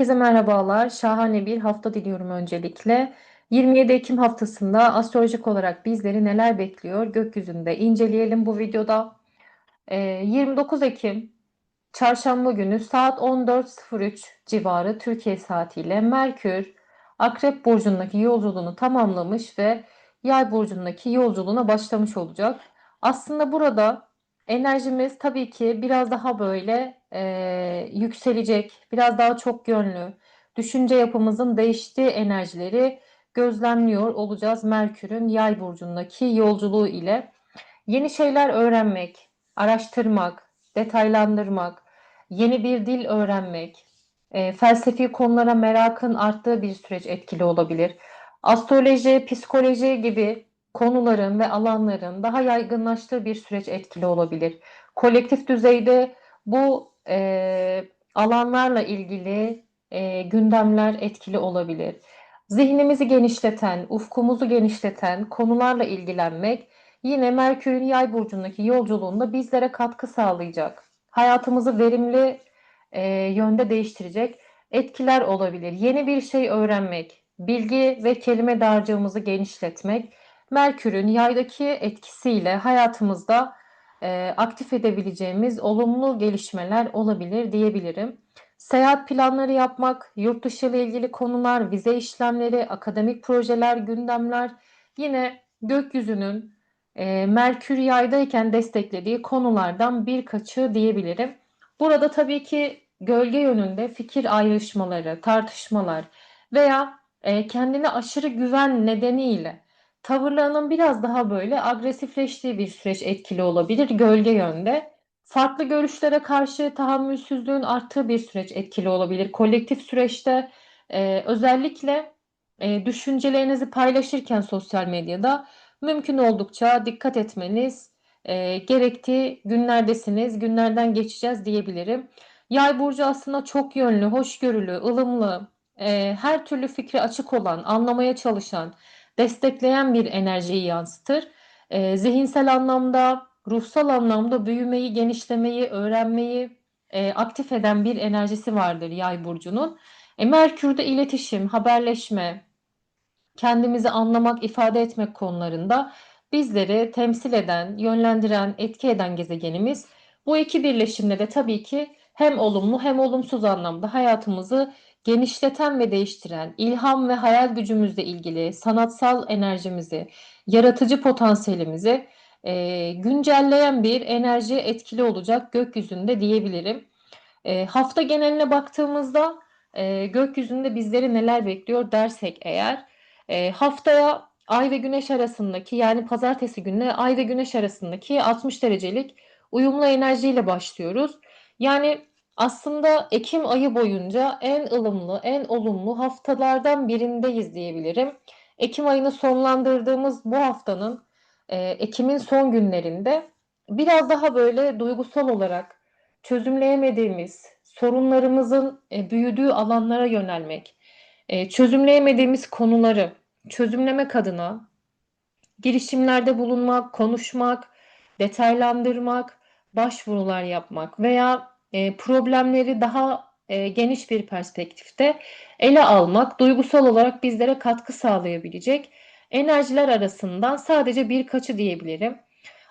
Herkese merhabalar. Şahane bir hafta diliyorum öncelikle. 27 Ekim haftasında astrolojik olarak bizleri neler bekliyor gökyüzünde inceleyelim bu videoda. Ee, 29 Ekim Çarşamba günü saat 14.03 civarı Türkiye saatiyle Merkür Akrep burcundaki yolculuğunu tamamlamış ve Yay burcundaki yolculuğuna başlamış olacak. Aslında burada enerjimiz tabii ki biraz daha böyle e, yükselecek, biraz daha çok yönlü, düşünce yapımızın değiştiği enerjileri gözlemliyor olacağız Merkür'ün Yay burcundaki yolculuğu ile. Yeni şeyler öğrenmek, araştırmak, detaylandırmak, yeni bir dil öğrenmek, e, felsefi konulara merakın arttığı bir süreç etkili olabilir. Astroloji, psikoloji gibi konuların ve alanların daha yaygınlaştığı bir süreç etkili olabilir. Kolektif düzeyde bu e, alanlarla ilgili e, gündemler etkili olabilir. Zihnimizi genişleten, ufkumuzu genişleten konularla ilgilenmek yine Merkür'ün Yay burcundaki yolculuğunda bizlere katkı sağlayacak. Hayatımızı verimli e, yönde değiştirecek etkiler olabilir. Yeni bir şey öğrenmek, bilgi ve kelime dağarcığımızı genişletmek, Merkür'ün yaydaki etkisiyle hayatımızda e, aktif edebileceğimiz olumlu gelişmeler olabilir diyebilirim. Seyahat planları yapmak, yurt dışı ile ilgili konular, vize işlemleri, akademik projeler, gündemler yine gökyüzünün e, Merkür yaydayken desteklediği konulardan birkaçı diyebilirim. Burada tabii ki gölge yönünde fikir ayrışmaları, tartışmalar veya e, kendine aşırı güven nedeniyle tavırlarının biraz daha böyle agresifleştiği bir süreç etkili olabilir gölge yönde. Farklı görüşlere karşı tahammülsüzlüğün arttığı bir süreç etkili olabilir. Kolektif süreçte e, özellikle e, düşüncelerinizi paylaşırken sosyal medyada mümkün oldukça dikkat etmeniz e, gerektiği günlerdesiniz. Günlerden geçeceğiz diyebilirim. Yay burcu aslında çok yönlü, hoşgörülü, ılımlı, e, her türlü fikri açık olan, anlamaya çalışan, destekleyen bir enerjiyi yansıtır. E, zihinsel anlamda, ruhsal anlamda büyümeyi, genişlemeyi, öğrenmeyi e, aktif eden bir enerjisi vardır Yay burcunun. E, Merkür'de iletişim, haberleşme, kendimizi anlamak, ifade etmek konularında bizleri temsil eden, yönlendiren, etki eden gezegenimiz. Bu iki birleşimle de tabii ki hem olumlu hem olumsuz anlamda hayatımızı genişleten ve değiştiren, ilham ve hayal gücümüzle ilgili sanatsal enerjimizi, yaratıcı potansiyelimizi e, güncelleyen bir enerji etkili olacak gökyüzünde diyebilirim. E, hafta geneline baktığımızda e, gökyüzünde bizleri neler bekliyor dersek eğer, e, haftaya Ay ve Güneş arasındaki yani pazartesi gününe Ay ve Güneş arasındaki 60 derecelik uyumlu enerjiyle başlıyoruz. Yani aslında Ekim ayı boyunca en ılımlı, en olumlu haftalardan birindeyiz diyebilirim. Ekim ayını sonlandırdığımız bu haftanın e, Ekim'in son günlerinde biraz daha böyle duygusal olarak çözümleyemediğimiz sorunlarımızın e, büyüdüğü alanlara yönelmek, e, çözümleyemediğimiz konuları çözümlemek adına girişimlerde bulunmak, konuşmak, detaylandırmak, başvurular yapmak veya e, problemleri daha e, geniş bir perspektifte ele almak duygusal olarak bizlere katkı sağlayabilecek enerjiler arasından sadece birkaçı diyebilirim.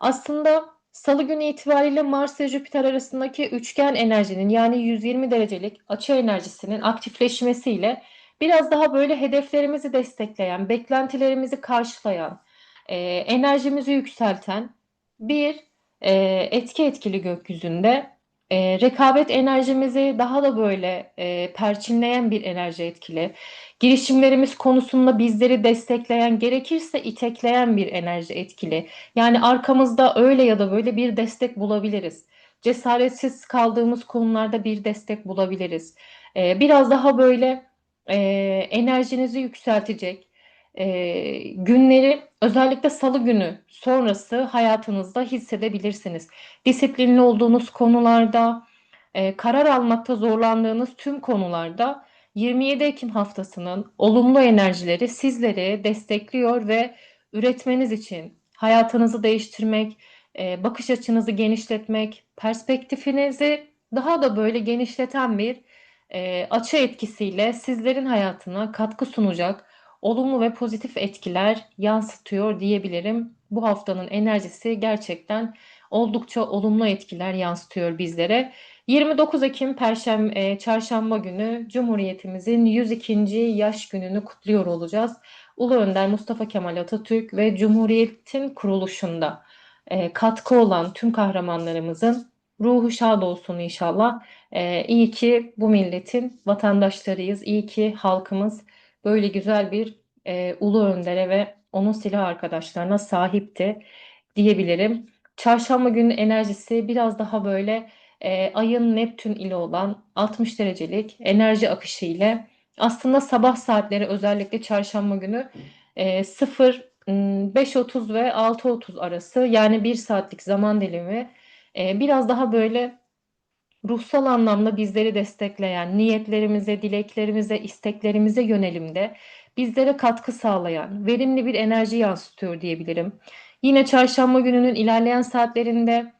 Aslında Salı günü itibariyle Mars ve Jüpiter arasındaki üçgen enerjinin yani 120 derecelik açı enerjisinin aktifleşmesiyle biraz daha böyle hedeflerimizi destekleyen, beklentilerimizi karşılayan, e, enerjimizi yükselten bir e, etki etkili gökyüzünde e, rekabet enerjimizi daha da böyle e, perçinleyen bir enerji etkili. Girişimlerimiz konusunda bizleri destekleyen, gerekirse itekleyen bir enerji etkili. Yani arkamızda öyle ya da böyle bir destek bulabiliriz. Cesaretsiz kaldığımız konularda bir destek bulabiliriz. E, biraz daha böyle e, enerjinizi yükseltecek e, günleri özellikle salı günü sonrası hayatınızda hissedebilirsiniz. Disiplinli olduğunuz konularda, e, karar almakta zorlandığınız tüm konularda 27 Ekim haftasının olumlu enerjileri sizleri destekliyor ve üretmeniz için hayatınızı değiştirmek, e, bakış açınızı genişletmek, perspektifinizi daha da böyle genişleten bir e, açı etkisiyle sizlerin hayatına katkı sunacak olumlu ve pozitif etkiler yansıtıyor diyebilirim. Bu haftanın enerjisi gerçekten oldukça olumlu etkiler yansıtıyor bizlere. 29 Ekim Perşembe, e, Çarşamba günü Cumhuriyetimizin 102. yaş gününü kutluyor olacağız. Ulu Önder Mustafa Kemal Atatürk ve Cumhuriyet'in kuruluşunda e, katkı olan tüm kahramanlarımızın ruhu şad olsun inşallah. E, iyi ki bu milletin vatandaşlarıyız. İyi ki halkımız böyle güzel bir e, ulu öndere ve onun silah arkadaşlarına sahipti diyebilirim. Çarşamba günü enerjisi biraz daha böyle e, ayın Neptün ile olan 60 derecelik enerji akışı ile aslında sabah saatleri özellikle çarşamba günü e, 0 5.30 ve 6.30 arası yani bir saatlik zaman dilimi e, biraz daha böyle ruhsal anlamda bizleri destekleyen, niyetlerimize, dileklerimize, isteklerimize yönelimde bizlere katkı sağlayan, verimli bir enerji yansıtıyor diyebilirim. Yine çarşamba gününün ilerleyen saatlerinde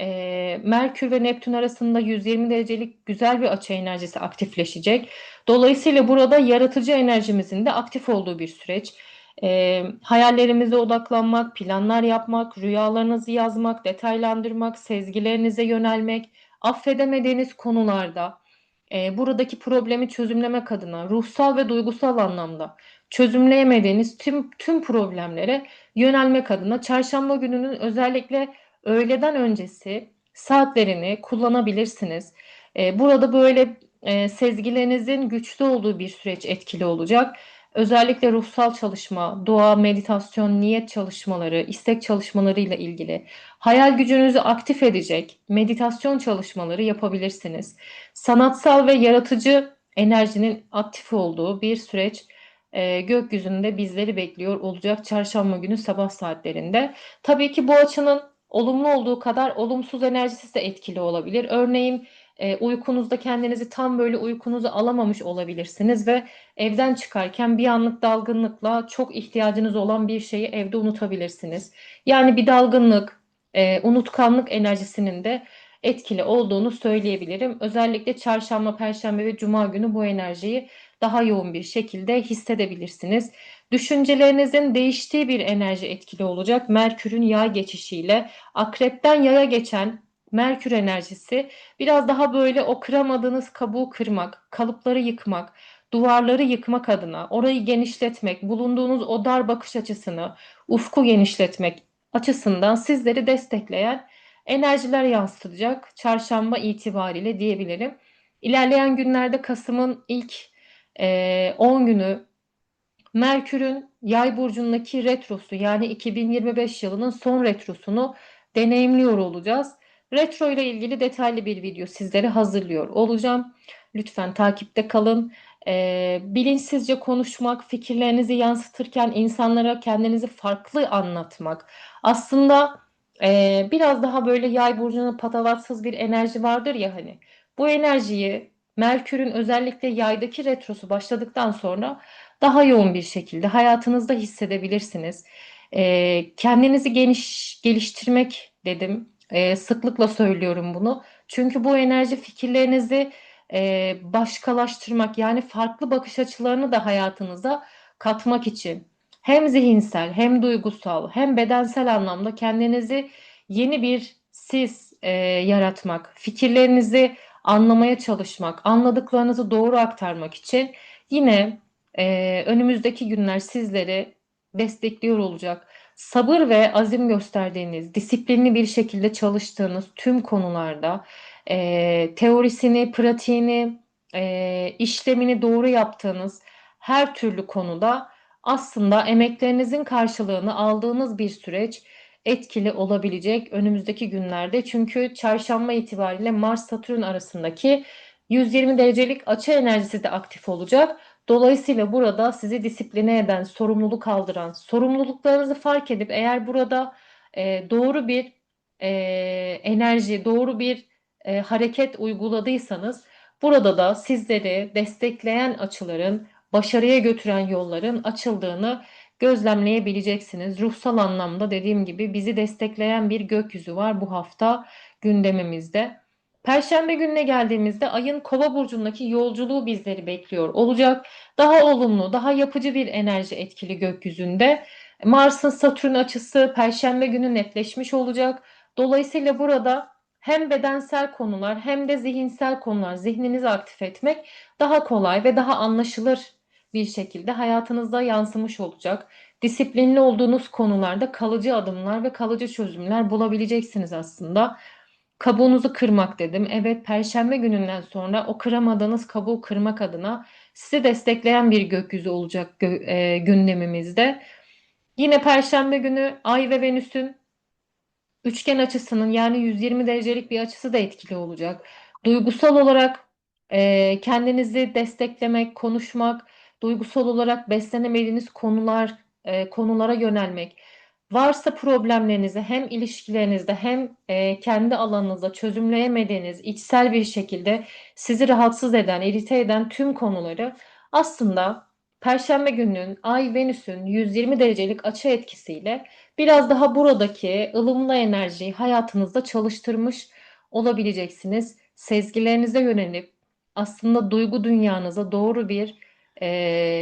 e, Merkür ve Neptün arasında 120 derecelik güzel bir açı enerjisi aktifleşecek. Dolayısıyla burada yaratıcı enerjimizin de aktif olduğu bir süreç. E, hayallerimize odaklanmak, planlar yapmak, rüyalarınızı yazmak, detaylandırmak, sezgilerinize yönelmek, affedemediğiniz konularda e, buradaki problemi çözümlemek adına ruhsal ve duygusal anlamda çözümleyemediğiniz tüm tüm problemlere yönelmek adına çarşamba gününün özellikle öğleden öncesi saatlerini kullanabilirsiniz. E, burada böyle e, sezgilerinizin güçlü olduğu bir süreç etkili olacak. Özellikle ruhsal çalışma, dua, meditasyon, niyet çalışmaları, istek çalışmalarıyla ilgili hayal gücünüzü aktif edecek meditasyon çalışmaları yapabilirsiniz. Sanatsal ve yaratıcı enerjinin aktif olduğu bir süreç e, gökyüzünde bizleri bekliyor olacak çarşamba günü sabah saatlerinde. Tabii ki bu açının olumlu olduğu kadar olumsuz enerjisi de etkili olabilir. Örneğin e, uykunuzda kendinizi tam böyle uykunuzu alamamış olabilirsiniz ve evden çıkarken bir anlık dalgınlıkla çok ihtiyacınız olan bir şeyi evde unutabilirsiniz. Yani bir dalgınlık, e, unutkanlık enerjisinin de etkili olduğunu söyleyebilirim. Özellikle çarşamba, perşembe ve cuma günü bu enerjiyi daha yoğun bir şekilde hissedebilirsiniz. Düşüncelerinizin değiştiği bir enerji etkili olacak. Merkür'ün yay geçişiyle akrepten yaya geçen Merkür enerjisi biraz daha böyle o kıramadığınız kabuğu kırmak, kalıpları yıkmak, duvarları yıkmak adına, orayı genişletmek, bulunduğunuz o dar bakış açısını, ufku genişletmek açısından sizleri destekleyen enerjiler yansıtacak çarşamba itibariyle diyebilirim. İlerleyen günlerde Kasım'ın ilk e, 10 günü Merkür'ün Yay burcundaki retrosu yani 2025 yılının son retrosunu deneyimliyor olacağız. Retro ile ilgili detaylı bir video sizlere hazırlıyor olacağım. Lütfen takipte kalın. Ee, bilinçsizce konuşmak, fikirlerinizi yansıtırken insanlara kendinizi farklı anlatmak. Aslında e, biraz daha böyle yay burcunun patavatsız bir enerji vardır ya hani. Bu enerjiyi Merkür'ün özellikle yaydaki retrosu başladıktan sonra daha yoğun bir şekilde hayatınızda hissedebilirsiniz. E, kendinizi geniş geliştirmek dedim. E, sıklıkla söylüyorum bunu. Çünkü bu enerji fikirlerinizi e, başkalaştırmak yani farklı bakış açılarını da hayatınıza katmak için hem zihinsel hem duygusal hem bedensel anlamda kendinizi yeni bir siz e, yaratmak, fikirlerinizi anlamaya çalışmak, anladıklarınızı doğru aktarmak için yine e, önümüzdeki günler sizleri destekliyor olacak. Sabır ve azim gösterdiğiniz, disiplinli bir şekilde çalıştığınız tüm konularda e, teorisini, pratiğini, e, işlemini doğru yaptığınız her türlü konuda aslında emeklerinizin karşılığını aldığınız bir süreç etkili olabilecek önümüzdeki günlerde. Çünkü çarşamba itibariyle Mars-Satürn arasındaki 120 derecelik açı enerjisi de aktif olacak. Dolayısıyla burada sizi disipline eden, sorumluluk aldıran, sorumluluklarınızı fark edip eğer burada e, doğru bir e, enerji, doğru bir e, hareket uyguladıysanız burada da sizleri destekleyen açıların, başarıya götüren yolların açıldığını gözlemleyebileceksiniz. Ruhsal anlamda dediğim gibi bizi destekleyen bir gökyüzü var bu hafta gündemimizde. Perşembe gününe geldiğimizde ayın Kova burcundaki yolculuğu bizleri bekliyor olacak. Daha olumlu, daha yapıcı bir enerji etkili gökyüzünde. Mars'ın Satürn açısı Perşembe günü netleşmiş olacak. Dolayısıyla burada hem bedensel konular hem de zihinsel konular, zihninizi aktif etmek daha kolay ve daha anlaşılır bir şekilde hayatınızda yansımış olacak. Disiplinli olduğunuz konularda kalıcı adımlar ve kalıcı çözümler bulabileceksiniz aslında. Kabuğunuzu kırmak dedim. Evet, Perşembe gününden sonra o kıramadığınız kabuğu kırmak adına sizi destekleyen bir gökyüzü olacak gö- e, gündemimizde. Yine Perşembe günü Ay ve Venüs'ün üçgen açısının yani 120 derecelik bir açısı da etkili olacak. Duygusal olarak e, kendinizi desteklemek, konuşmak, duygusal olarak beslenemediğiniz konular, e, konulara yönelmek. Varsa problemlerinizi hem ilişkilerinizde hem e, kendi alanınızda çözümleyemediğiniz, içsel bir şekilde sizi rahatsız eden, irite eden tüm konuları aslında Perşembe gününün Ay Venüs'ün 120 derecelik açı etkisiyle biraz daha buradaki ılımlı enerjiyi hayatınızda çalıştırmış olabileceksiniz. Sezgilerinize yönelip aslında duygu dünyanıza doğru bir e,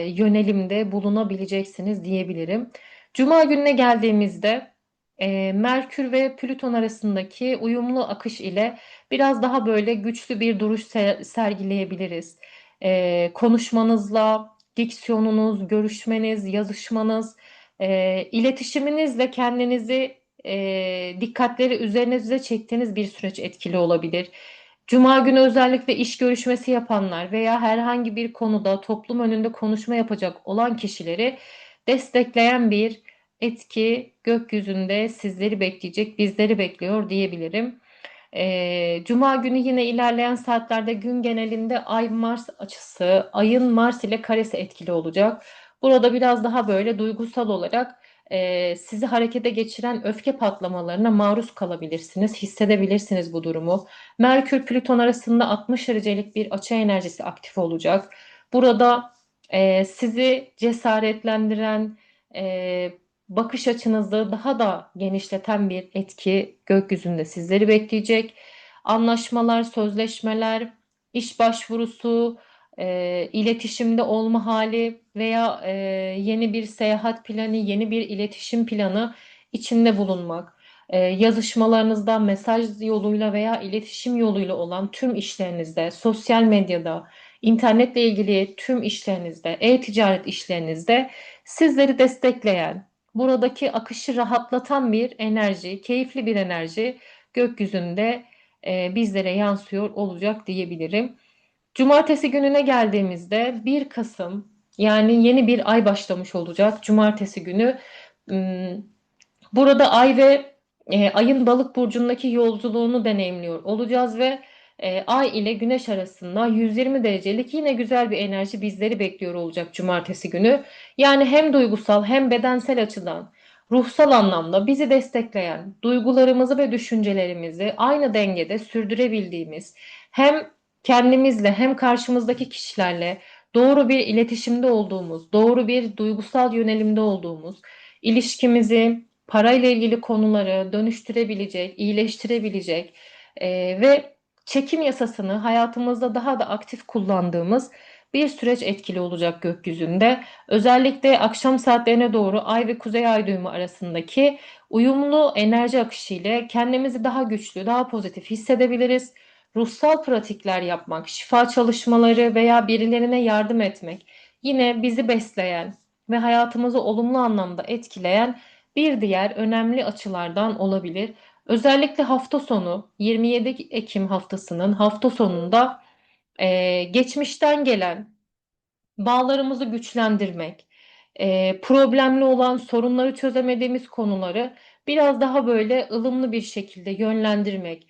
yönelimde bulunabileceksiniz diyebilirim. Cuma gününe geldiğimizde e, Merkür ve Plüton arasındaki uyumlu akış ile biraz daha böyle güçlü bir duruş se- sergileyebiliriz. E, konuşmanızla, diksiyonunuz, görüşmeniz, yazışmanız, e, iletişiminizle kendinizi e, dikkatleri üzerinize çektiğiniz bir süreç etkili olabilir. Cuma günü özellikle iş görüşmesi yapanlar veya herhangi bir konuda toplum önünde konuşma yapacak olan kişileri destekleyen bir etki gökyüzünde sizleri bekleyecek, bizleri bekliyor diyebilirim. Ee, Cuma günü yine ilerleyen saatlerde gün genelinde Ay-Mars açısı, Ay'ın Mars ile karesi etkili olacak. Burada biraz daha böyle duygusal olarak e, sizi harekete geçiren öfke patlamalarına maruz kalabilirsiniz, hissedebilirsiniz bu durumu. Merkür Plüton arasında 60 derecelik bir açı enerjisi aktif olacak. Burada e, sizi cesaretlendiren, e, bakış açınızı daha da genişleten bir etki gökyüzünde sizleri bekleyecek. Anlaşmalar, sözleşmeler, iş başvurusu, e, iletişimde olma hali veya e, yeni bir seyahat planı, yeni bir iletişim planı içinde bulunmak. E, yazışmalarınızda mesaj yoluyla veya iletişim yoluyla olan tüm işlerinizde, sosyal medyada, internetle ilgili tüm işlerinizde, e-ticaret işlerinizde sizleri destekleyen, buradaki akışı rahatlatan bir enerji, keyifli bir enerji gökyüzünde e, bizlere yansıyor olacak diyebilirim. Cumartesi gününe geldiğimizde 1 Kasım yani yeni bir ay başlamış olacak. Cumartesi günü ım, burada ay ve e, ayın balık burcundaki yolculuğunu deneyimliyor olacağız ve e, ay ile güneş arasında 120 derecelik yine güzel bir enerji bizleri bekliyor olacak cumartesi günü. Yani hem duygusal hem bedensel açıdan ruhsal anlamda bizi destekleyen duygularımızı ve düşüncelerimizi aynı dengede sürdürebildiğimiz hem kendimizle hem karşımızdaki kişilerle doğru bir iletişimde olduğumuz, doğru bir duygusal yönelimde olduğumuz, ilişkimizi, parayla ilgili konuları dönüştürebilecek, iyileştirebilecek e, ve çekim yasasını hayatımızda daha da aktif kullandığımız bir süreç etkili olacak gökyüzünde. Özellikle akşam saatlerine doğru ay ve kuzey ay düğümü arasındaki uyumlu enerji akışı ile kendimizi daha güçlü, daha pozitif hissedebiliriz. Ruhsal pratikler yapmak, şifa çalışmaları veya birilerine yardım etmek yine bizi besleyen ve hayatımızı olumlu anlamda etkileyen bir diğer önemli açılardan olabilir. Özellikle hafta sonu 27 Ekim haftasının hafta sonunda e, geçmişten gelen bağlarımızı güçlendirmek, e, problemli olan sorunları çözemediğimiz konuları biraz daha böyle ılımlı bir şekilde yönlendirmek,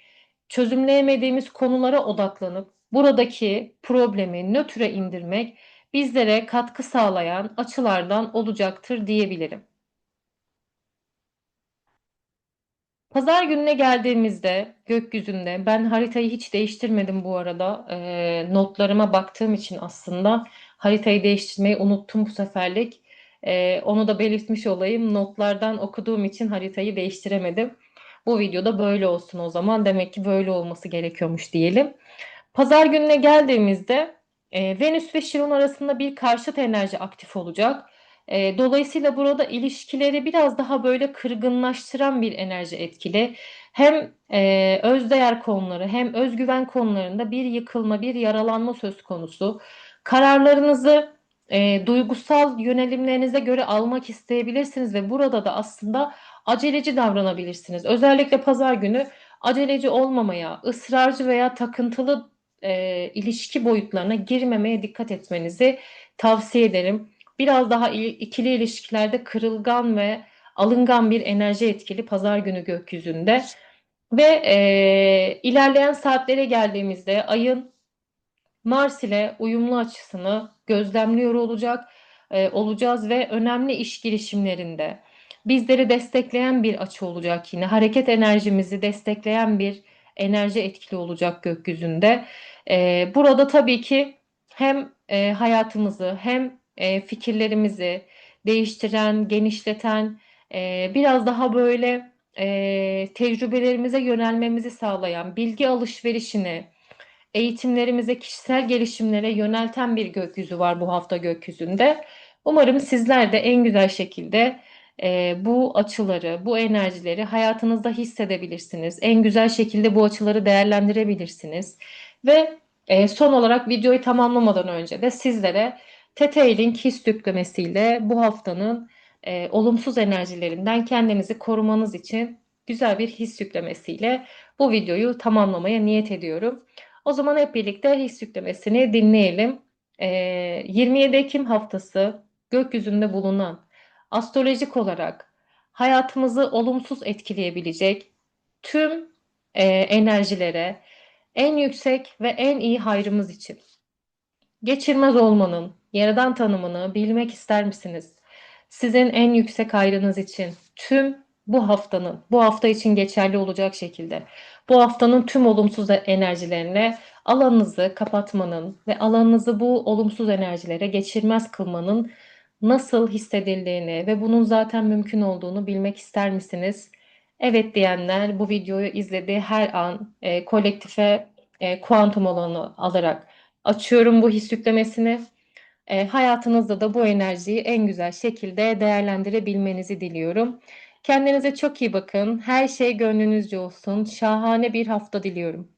çözümleyemediğimiz konulara odaklanıp buradaki problemi nötre indirmek bizlere katkı sağlayan açılardan olacaktır diyebilirim. Pazar gününe geldiğimizde gökyüzünde ben haritayı hiç değiştirmedim bu arada. Ee, notlarıma baktığım için aslında haritayı değiştirmeyi unuttum bu seferlik. Ee, onu da belirtmiş olayım. Notlardan okuduğum için haritayı değiştiremedim. Bu videoda böyle olsun o zaman. Demek ki böyle olması gerekiyormuş diyelim. Pazar gününe geldiğimizde e, Venüs ve Şiron arasında bir karşıt enerji aktif olacak. E, dolayısıyla burada ilişkileri biraz daha böyle kırgınlaştıran bir enerji etkili. Hem e, özdeğer konuları hem özgüven konularında bir yıkılma, bir yaralanma söz konusu. Kararlarınızı e, duygusal yönelimlerinize göre almak isteyebilirsiniz ve burada da aslında aceleci davranabilirsiniz. Özellikle pazar günü aceleci olmamaya, ısrarcı veya takıntılı e, ilişki boyutlarına girmemeye dikkat etmenizi tavsiye ederim. Biraz daha ikili ilişkilerde kırılgan ve alıngan bir enerji etkili pazar günü gökyüzünde. Ve e, ilerleyen saatlere geldiğimizde ayın Mars ile uyumlu açısını gözlemliyor olacak e, olacağız ve önemli iş girişimlerinde bizleri destekleyen bir açı olacak yine. Hareket enerjimizi destekleyen bir enerji etkili olacak gökyüzünde. E, burada tabii ki hem e, hayatımızı hem e, fikirlerimizi değiştiren, genişleten, e, biraz daha böyle e, tecrübelerimize yönelmemizi sağlayan, bilgi alışverişini, eğitimlerimize, kişisel gelişimlere yönelten bir gökyüzü var bu hafta gökyüzünde. Umarım sizler de en güzel şekilde bu açıları, bu enerjileri hayatınızda hissedebilirsiniz. En güzel şekilde bu açıları değerlendirebilirsiniz. Ve son olarak videoyu tamamlamadan önce de sizlere TT-Link his yüklemesiyle bu haftanın e, olumsuz enerjilerinden kendinizi korumanız için güzel bir his yüklemesiyle bu videoyu tamamlamaya niyet ediyorum. O zaman hep birlikte his yüklemesini dinleyelim. E, 27 Ekim haftası gökyüzünde bulunan astrolojik olarak hayatımızı olumsuz etkileyebilecek tüm e, enerjilere en yüksek ve en iyi hayrımız için geçirmez olmanın yaradan tanımını bilmek ister misiniz? Sizin en yüksek hayrınız için tüm bu haftanın, bu hafta için geçerli olacak şekilde bu haftanın tüm olumsuz enerjilerine alanınızı kapatmanın ve alanınızı bu olumsuz enerjilere geçirmez kılmanın nasıl hissedildiğini ve bunun zaten mümkün olduğunu bilmek ister misiniz? Evet diyenler bu videoyu izlediği her an e, kolektife e, kuantum alanı alarak açıyorum bu his yüklemesini. E, hayatınızda da bu enerjiyi en güzel şekilde değerlendirebilmenizi diliyorum. Kendinize çok iyi bakın. Her şey gönlünüzce olsun. Şahane bir hafta diliyorum.